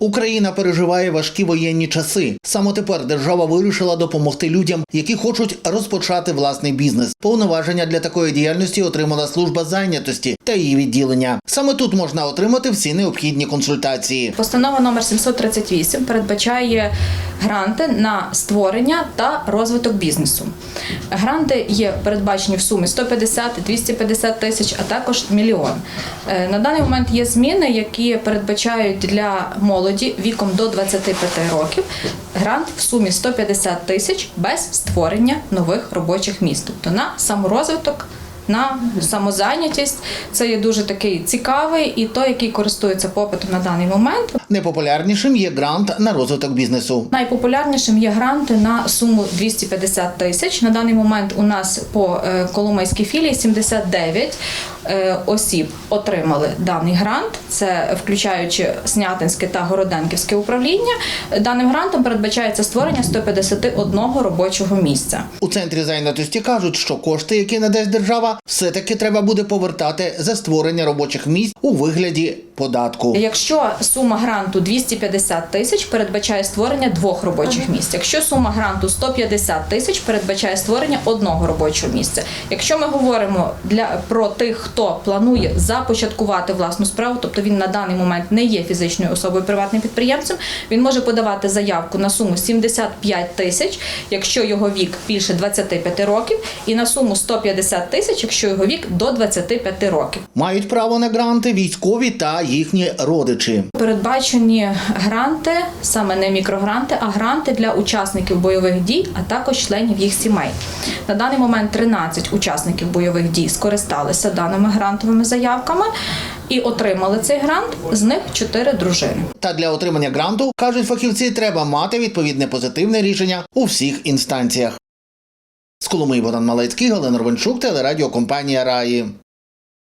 Україна переживає важкі воєнні часи. Саме тепер держава вирішила допомогти людям, які хочуть розпочати власний бізнес. Повноваження для такої діяльності отримала служба зайнятості та її відділення. Саме тут можна отримати всі необхідні консультації. Постанова номер 738 передбачає гранти на створення та розвиток бізнесу. Гранти є передбачені в сумі 150-250 тисяч, а також мільйон. Е, На даний момент є зміни, які передбачають для молоді віком до 25 років грант в сумі 150 тисяч без створення нових робочих місць, тобто на саморозвиток. На самозайнятість це є дуже такий цікавий і той, який користується попитом на даний момент. Найпопулярнішим є грант на розвиток бізнесу. Найпопулярнішим є гранти на суму 250 тисяч. На даний момент у нас по е, Коломийській філії 79 е, осіб отримали даний грант. Це включаючи Снятинське та Городенківське управління. Даним грантом передбачається створення 151 робочого місця. У центрі зайнятості кажуть, що кошти, які надасть держава, все-таки треба буде повертати за створення робочих місць у вигляді податку. Якщо сума гранту 250 тисяч, передбачає створення двох робочих місць. Якщо сума гранту 150 тисяч, передбачає створення одного робочого місця. Якщо ми говоримо для про тих, хто планує започаткувати власну справу, тобто він на даний момент не є фізичною особою приватним підприємцем, він може подавати заявку на суму 75 тисяч, якщо його вік більше 25 років, і на суму 150 тисяч, якщо його вік до 25 років. Мають право на гранти військові та їхні родичі. Передбачені гранти, саме не мікрогранти, а гранти для учасників бойових дій, а також членів їх сімей. На даний момент 13 учасників бойових дій скористалися даними грантовими заявками і отримали цей грант. З них чотири дружини. Та для отримання гранту, кажуть фахівці, треба мати відповідне позитивне рішення у всіх інстанціях. З Коломиї Богдан Малецький, Галина Ровенчук, телерадіокомпанія Раї.